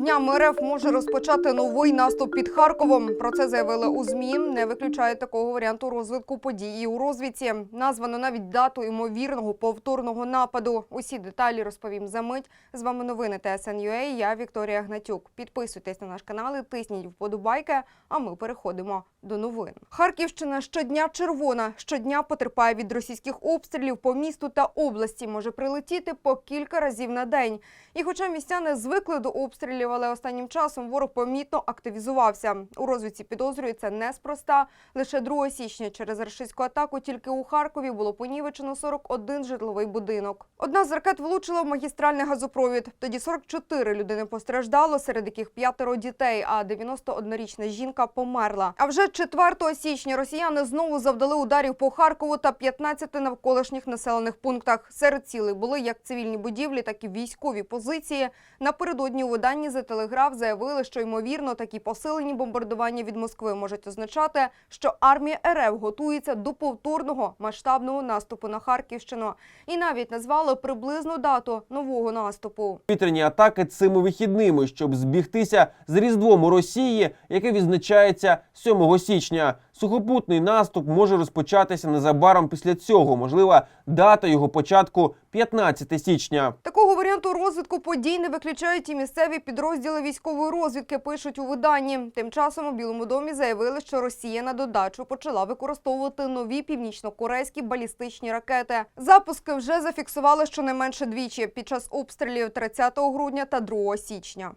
Днями РФ може розпочати новий наступ під Харковом. Про це заявили у ЗМІ. Не виключає такого варіанту розвитку подій і у розвідці. Названо навіть дату ймовірного повторного нападу. Усі деталі розповім за мить. З вами новини ТСНЮА. Я Вікторія Гнатюк. Підписуйтесь на наш канал і тисніть вподобайки. А ми переходимо до новин. Харківщина щодня червона. Щодня потерпає від російських обстрілів по місту та області. Може прилетіти по кілька разів на день. І хоча містяни звикли до обстрілів, але останнім часом ворог помітно активізувався. У розвідці підозрюється неспроста. Лише 2 січня через рашистську атаку тільки у Харкові було понівечено 41 житловий будинок. Одна з ракет влучила в магістральний газопровід. Тоді 44 людини постраждало, серед яких п'ятеро дітей, а 91-річна жінка померла. А вже 4 січня росіяни знову завдали ударів по Харкову та 15 навколишніх населених пунктах. Серед цілей були як цивільні будівлі, так і військові позиції. Напередодні у виданні «The Telegraph» заявили, що ймовірно такі посилені бомбардування від Москви можуть означати, що армія РФ готується до повторного масштабного наступу на Харківщину. І навіть назвали приблизну дату нового наступу. повітряні атаки цими вихідними, щоб збігтися з Різдвом у Росії, яке відзначається 7 січня. Сухопутний наступ може розпочатися незабаром після цього. Можлива дата його початку 15 січня. Такого варіанту розвитку подій не виключають і місцеві підрозділи військової розвідки. Пишуть у виданні. Тим часом у Білому домі заявили, що Росія на додачу почала використовувати нові північно-корейські балістичні ракети. Запуски вже зафіксували щонайменше двічі під час обстрілів 30 грудня та 2 січня.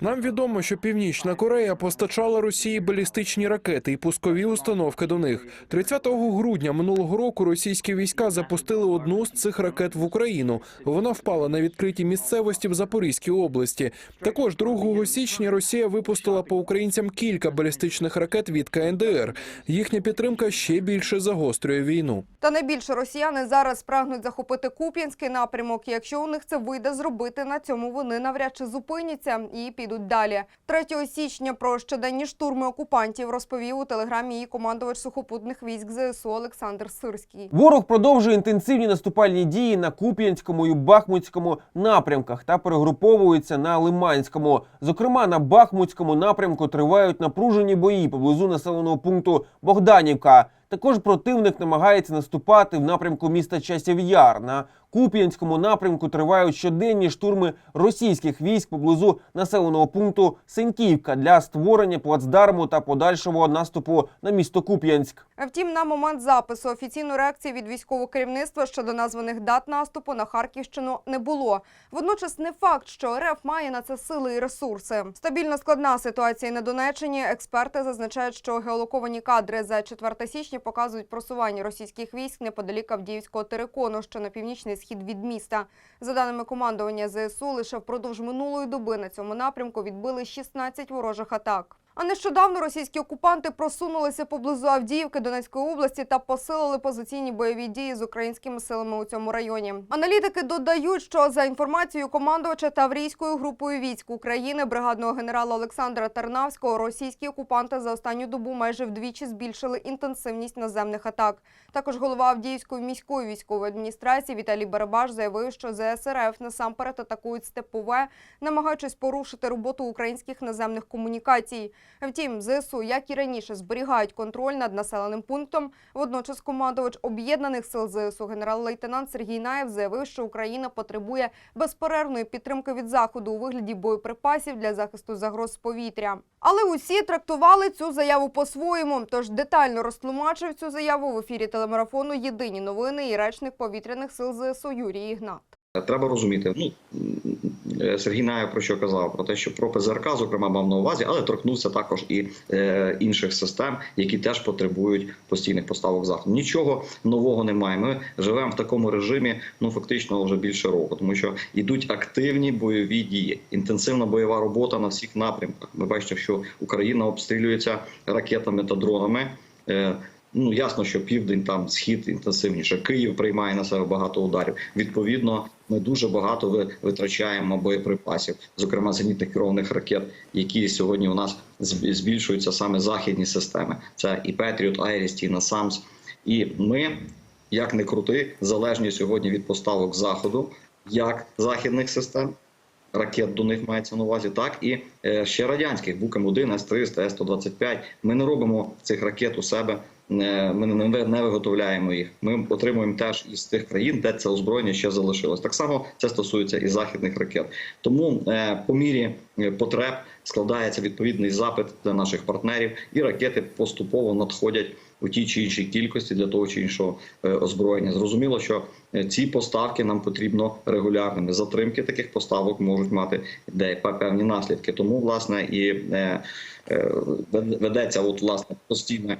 Нам відомо, що Північна Корея постачала Росії балістичні ракети і пускові установки до них. 30 грудня минулого року російські війська запустили одну з цих ракет в Україну. Вона впала на відкритій місцевості в Запорізькій області. Також 2 січня Росія випустила по українцям кілька балістичних ракет від КНДР. Їхня підтримка ще більше загострює війну. Та найбільше росіяни зараз прагнуть захопити Куп'янський напрямок. Якщо у них це вийде зробити, на цьому вони навряд чи зупиняться і підуть далі. 3 січня про щоденні штурми окупантів розповів у телеграмі її командувач сухопутних військ ЗСУ Олександр Сирський. Ворог продовжує інтенсивні наступальні дії на Куп'янському і Бахмутському напрямках та перегруповується на Лиманському. Зокрема, на Бахмутському напрямку тривають напружені бої поблизу населеного пункту Богданівка. Також противник намагається наступати в напрямку міста Часів Яр. На Куп'янському напрямку тривають щоденні штурми російських військ поблизу населеного пункту Сеньківка для створення плацдарму та подальшого наступу на місто Куп'янськ. Втім, на момент запису офіційної реакції від військового керівництва щодо названих дат наступу на Харківщину не було. Водночас не факт, що РФ має на це сили і ресурси. Стабільно складна ситуація на Донеччині. Експерти зазначають, що геолоковані кадри за 4 січня показують просування російських військ неподалік Авдіївського терикону, що на північний схід від міста. За даними командування ЗСУ, лише впродовж минулої доби на цьому напрямку відбили 16 ворожих атак. А нещодавно російські окупанти просунулися поблизу Авдіївки Донецької області та посилили позиційні бойові дії з українськими силами у цьому районі. Аналітики додають, що за інформацією командувача Таврійською групою військ України бригадного генерала Олександра Тарнавського, російські окупанти за останню добу майже вдвічі збільшили інтенсивність наземних атак. Також голова Авдіївської міської військової адміністрації Віталій Барабаш заявив, що ЗСРФ насамперед атакують степове, намагаючись порушити роботу українських наземних комунікацій. Втім, ЗСУ, як і раніше, зберігають контроль над населеним пунктом. Водночас командувач об'єднаних сил ЗСУ генерал-лейтенант Сергій Наєв заявив, що Україна потребує безперервної підтримки від заходу у вигляді боєприпасів для захисту загроз з повітря. Але усі трактували цю заяву по-своєму. Тож детально розтлумачив цю заяву в ефірі телемарафону Єдині новини і речник повітряних сил ЗСУ Юрій Ігнат. Треба розуміти, ну е, Сергій Наєв про що казав? Про те, що про ПЗРК, зокрема, мав на увазі, але торкнувся також і е, інших систем, які теж потребують постійних поставок заходу. Нічого нового немає. Ми живемо в такому режимі, ну фактично вже більше року, тому що йдуть активні бойові дії, інтенсивна бойова робота на всіх напрямках. Ми бачите, що Україна обстрілюється ракетами та дронами. Е, Ну ясно, що південь там схід інтенсивніше. Київ приймає на себе багато ударів. Відповідно, ми дуже багато ви- витрачаємо боєприпасів, зокрема зенітних керованих ракет, які сьогодні у нас збільшуються саме західні системи. Це і Петріот, Айріс, і Насамс. І ми, як не крути, залежні сьогодні від поставок заходу, як західних систем, ракет до них мається на увазі, так і е, ще радянських Букам-1, С-300, С-125. Ми не робимо цих ракет у себе. Е, Ми не ви- не виготовляємо їх. Ми отримуємо теж із тих країн, де це озброєння ще залишилось. Так само це стосується і західних ракет. Тому е, по мірі е, потреб складається відповідний запит для наших партнерів, і ракети поступово надходять у тій чи іншій кількості для того чи іншого озброєння. Зрозуміло, що ці поставки нам потрібно регулярними. Затримки таких поставок можуть мати де певні наслідки. Тому власне і ведеться от власне постійна е,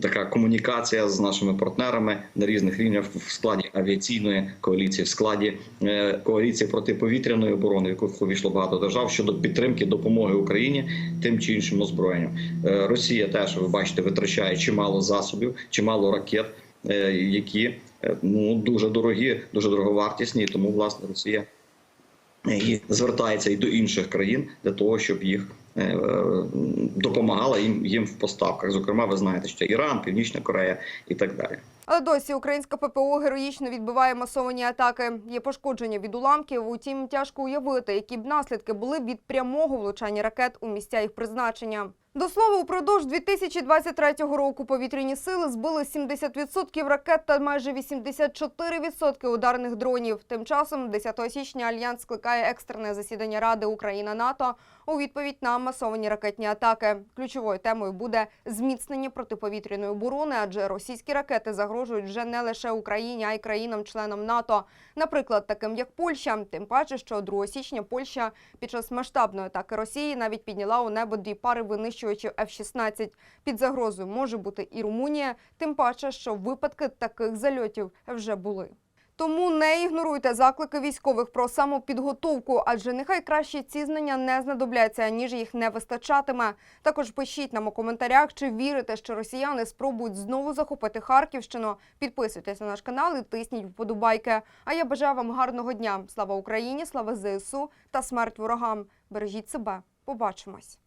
така комунікація з нашими партнерами на різних рівнях в складі авіаційної коаліції, в складі е, коаліції протиповітряної оборони, в яку увійшло багато держав щодо підтримки допомоги Україні тим чи іншим озброєнням. Е, Росія теж ви бачите витрачає чимало засобів, чимало ракет, е, які е, ну дуже дорогі, дуже дороговартісні. Тому власне Росія звертається і до інших країн для того, щоб їх е, е, допомагала їм їм в поставках. Зокрема, ви знаєте, що Іран, Північна Корея і так далі. Але досі українська ППО героїчно відбиває масовані атаки. Є пошкодження від уламків. Утім, тяжко уявити, які б наслідки були від прямого влучання ракет у місця їх призначення. До слова, упродовж 2023 року повітряні сили збили 70% ракет та майже 84% ударних дронів. Тим часом, 10 січня, альянс скликає екстрене засідання Ради Україна НАТО у відповідь на масовані ракетні атаки. Ключовою темою буде зміцнення протиповітряної оборони, адже російські ракети загрожують вже не лише Україні, а й країнам-членам НАТО. Наприклад, таким як Польща. Тим паче, що 2 січня Польща під час масштабної атаки Росії навіть підняла у небо дві пари винищувачів F-16. Під загрозою може бути і Румунія, тим паче, що випадки таких зальотів вже були. Тому не ігноруйте заклики військових про самопідготовку, адже нехай краще ці знання не знадобляться, ніж їх не вистачатиме. Також пишіть нам у коментарях, чи вірите, що росіяни спробують знову захопити Харківщину. Підписуйтесь на наш канал і тисніть вподобайки. А я бажаю вам гарного дня. Слава Україні, слава ЗСУ та смерть ворогам. Бережіть себе. Побачимось.